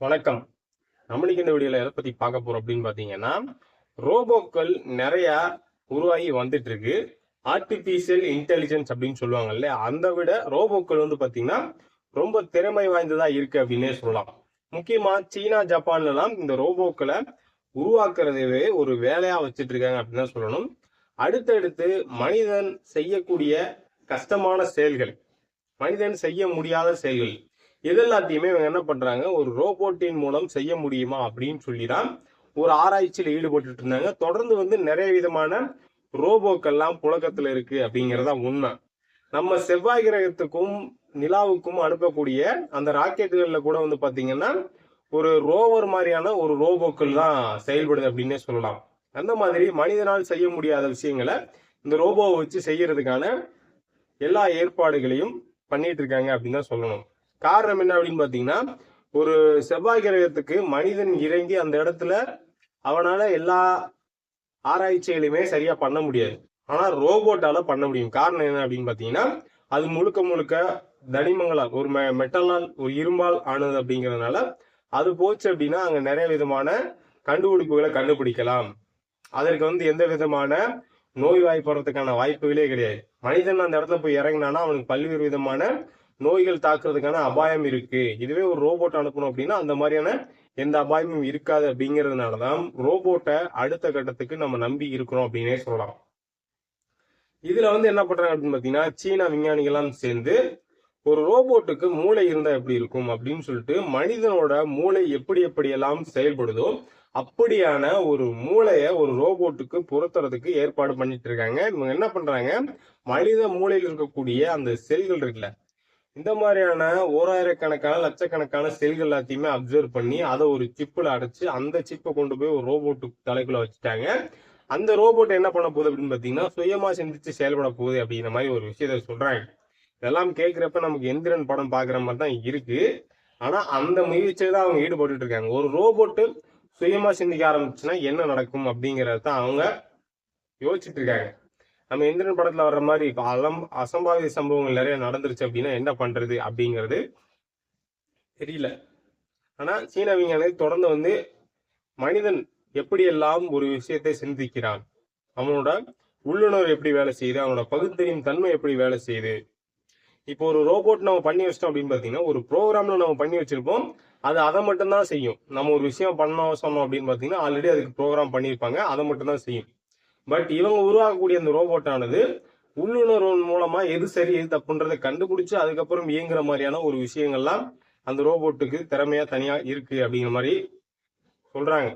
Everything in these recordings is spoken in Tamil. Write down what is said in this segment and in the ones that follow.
வணக்கம். நம்மளுக்கு இந்த வீடியோல எதை பத்தி பார்க்க போறோம் அப்படின்னு பாத்தீங்கன்னா ரோபோக்கள் நிறைய உருவாகி வந்துட்டு இருக்கு ஆர்டிபிஷியல் இன்டெலிஜென்ஸ் அப்படின்னு சொல்லுவாங்கல்ல அந்த விட ரோபோக்கள் வந்து பாத்தீங்கன்னா ரொம்ப திறமை வாய்ந்ததா இருக்கு அப்படின்னே சொல்லலாம். முக்கியமா சீனா ஜப்பான்ல எல்லாம் இந்த ரோபோக்களை உருவாக்குறதவே ஒரு வேலையா வச்சுட்டு இருக்காங்க அப்படின்னு தான் சொல்லணும். அடுத்தடுத்து மனிதன் செய்யக்கூடிய கஷ்டமான செயல்கள் மனிதன் செய்ய முடியாத செயல்கள் இது எல்லாத்தையுமே இவங்க என்ன பண்றாங்க? ஒரு ரோபோட்டின் மூலம் செய்ய முடியுமா அப்படின்னு சொல்லி தான் ஒரு ஆராய்ச்சியில் ஈடுபட்டு இருந்தாங்க. தொடர்ந்து வந்து நிறைய விதமான ரோபோக்கள்லாம் புழக்கத்துல இருக்கு அப்படிங்கறதா உண்மை. நம்ம செவ்வாய் கிரகத்துக்கும் நிலாவுக்கும் அனுப்பக்கூடிய அந்த ராக்கெட்டுகள்ல கூட வந்து பாத்தீங்கன்னா ஒரு ரோவர் மாதிரியான ஒரு ரோபோக்கள் தான் செயல்படுது அப்படின்னே சொல்லலாம். அந்த மாதிரி மனிதனால் செய்ய முடியாத விஷயங்களை இந்த ரோபோவை வச்சு செய்யறதுக்கான எல்லா ஏற்பாடுகளையும் பண்ணிட்டு இருக்காங்க அப்படின்னு தான் சொல்லணும். காரணம் என்ன அப்படின்னு பாத்தீங்கன்னா ஒரு செவ்வாய் கிரகத்துக்கு மனிதன் இறங்கி அந்த இடத்துல அவனால எல்லா ஆராய்ச்சிகளையுமே சரியா பண்ண முடியாது. ஆனா ரோபோட்டால பண்ண முடியும். காரணம் என்ன அப்படின்னு பாத்தீங்கன்னா அது முழுக்க முழுக்க தனிமங்களால் ஒரு மெ மெட்டலால் ஒரு இரும்பால் ஆனது அப்படிங்கிறதுனால அது போச்சு அப்படின்னா அங்க நிறைய விதமான கண்டுபிடிப்புகளை கண்டுபிடிக்கலாம். அதற்கு வந்து எந்த விதமான நோய் வாய்ப்படுறதுக்கான வாய்ப்புகளே கிடையாது. மனிதன் அந்த இடத்துல போய் இறங்கினானா அவனுக்கு பல்வேறு விதமான நோய்கள் தாக்குறதுக்கான அபாயம் இருக்கு. இதுவே ஒரு ரோபோட் அனுப்பணும் அப்படின்னா அந்த மாதிரியான எந்த அபாயமும் இருக்காது அப்படிங்கறதுனாலதான் ரோபோட்டை அடுத்த கட்டத்துக்கு நம்ம நம்பி இருக்கிறோம் அப்படின்னே சொல்லலாம். இதுல வந்து என்ன பண்றாங்க அப்படின்னு பாத்தீங்கன்னா சீனா விஞ்ஞானிகள்லாம் சேர்ந்து ஒரு ரோபோட்டுக்கு மூளை இருந்தா எப்படி இருக்கும் அப்படின்னு சொல்லிட்டு மனிதனோட மூளை எப்படி எப்படியெல்லாம் செயல்படுதோ அப்படியான ஒரு மூளைய ஒரு ரோபோட்டுக்கு பொருத்துறதுக்கு ஏற்பாடு பண்ணிட்டு இருக்காங்க. இவங்க என்ன பண்றாங்க? மனித மூளையில் இருக்கக்கூடிய அந்த செல்கள் இருக்குல்ல இந்த மாதிரியான ஓராயிரக்கணக்கான லட்சக்கணக்கான செல்கள் எல்லாத்தையுமே அப்சர்வ் பண்ணி அதை ஒரு சிப்பில் அடைச்சு அந்த சிப்பை கொண்டு போய் ஒரு ரோபோட்டு தலைக்குள்ள வச்சுட்டாங்க. அந்த ரோபோட் என்ன பண்ண போகுது அப்படின்னு பார்த்தீங்கன்னா சுயமா சிந்திச்சு செயல்பட போகுது அப்படிங்கிற மாதிரி ஒரு விஷயத்த சொல்றாங்க. இதெல்லாம் கேட்குறப்ப நமக்கு எந்திரன் படம் பார்க்குற மாதிரி தான் இருக்கு. ஆனால் அந்த முயற்சியை தான் அவங்க ஈடுபட்டு இருக்காங்க. ஒரு ரோபோட்டு சுயமா சிந்திக்க ஆரம்பிச்சுன்னா என்ன நடக்கும் அப்படிங்கறத தான் அவங்க யோசிச்சுட்டு இருக்காங்க. நம்ம எந்திரன் படத்துல வர்ற மாதிரி அலம் அசம்பாவித சம்பவங்கள் நிறைய நடந்துருச்சு அப்படின்னா என்ன பண்றது அப்படிங்கிறது தெரியல. ஆனா சீன விஞ்ஞானி தொடர்ந்து வந்து மனிதன் எப்படியெல்லாம் ஒரு விஷயத்தை சிந்திக்கிறான்? அவனோட உள்ளுணர்வு எப்படி வேலை செய்யுது? அவனோட பகுத்தறியும் தன்மை எப்படி வேலை செய்யுது? இப்போ ஒரு ரோபோட் நம்ம பண்ணி வச்சிட்டோம் அப்படின்னு பாத்தீங்கன்னா ஒரு ப்ரோக்ராம்ல நம்ம பண்ணி வச்சிருப்போம். அது அதை மட்டும்தான் செய்யும். நம்ம ஒரு விஷயம் பண்ணோம் சொன்னோம் அப்படின்னு பாத்தீங்கன்னா ஆல்ரெடி அதுக்கு ப்ரோக்ராம் பண்ணியிருப்பாங்க. அதை மட்டும் தான் செய்யும். பட் இவங்க உருவாக்கக்கூடிய அந்த ரோபோட்டானது உள்ளுணர்வு மூலமா எது சரி எது தப்புன்றதை கண்டுபிடிச்சு அதுக்கப்புறம் இயங்குற மாதிரியான ஒரு விஷயங்கள்லாம் அந்த ரோபோட்டுக்கு திறமையா தனியா இருக்கு அப்படிங்கிற மாதிரி சொல்றாங்க.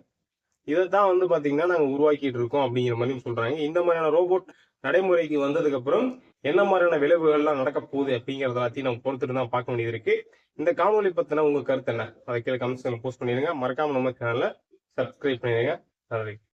இதைத்தான் வந்து பாத்தீங்கன்னா நாங்க உருவாக்கிட்டு இருக்கோம் அப்படிங்கிற மாதிரி சொல்றாங்க. இந்த மாதிரியான ரோபோட் நடைமுறைக்கு வந்ததுக்கு அப்புறம் என்ன மாதிரியான விளைவுகள்லாம் நடக்க போகுது அப்படிங்கறத எல்லாத்தையும் நம்ம பொறுத்துட்டு தான் பார்க்க வேண்டியது இருக்கு. இந்த காணொலி பத்தின உங்க கருத்து என்ன? அதை கீழே கமெண்ட்ஸ்ல போஸ்ட் பண்ணிருங்க மறக்காம நம்ம சேனல்ல சப்ஸ்கிரைப் பண்ணிடுங்க. நன்றி.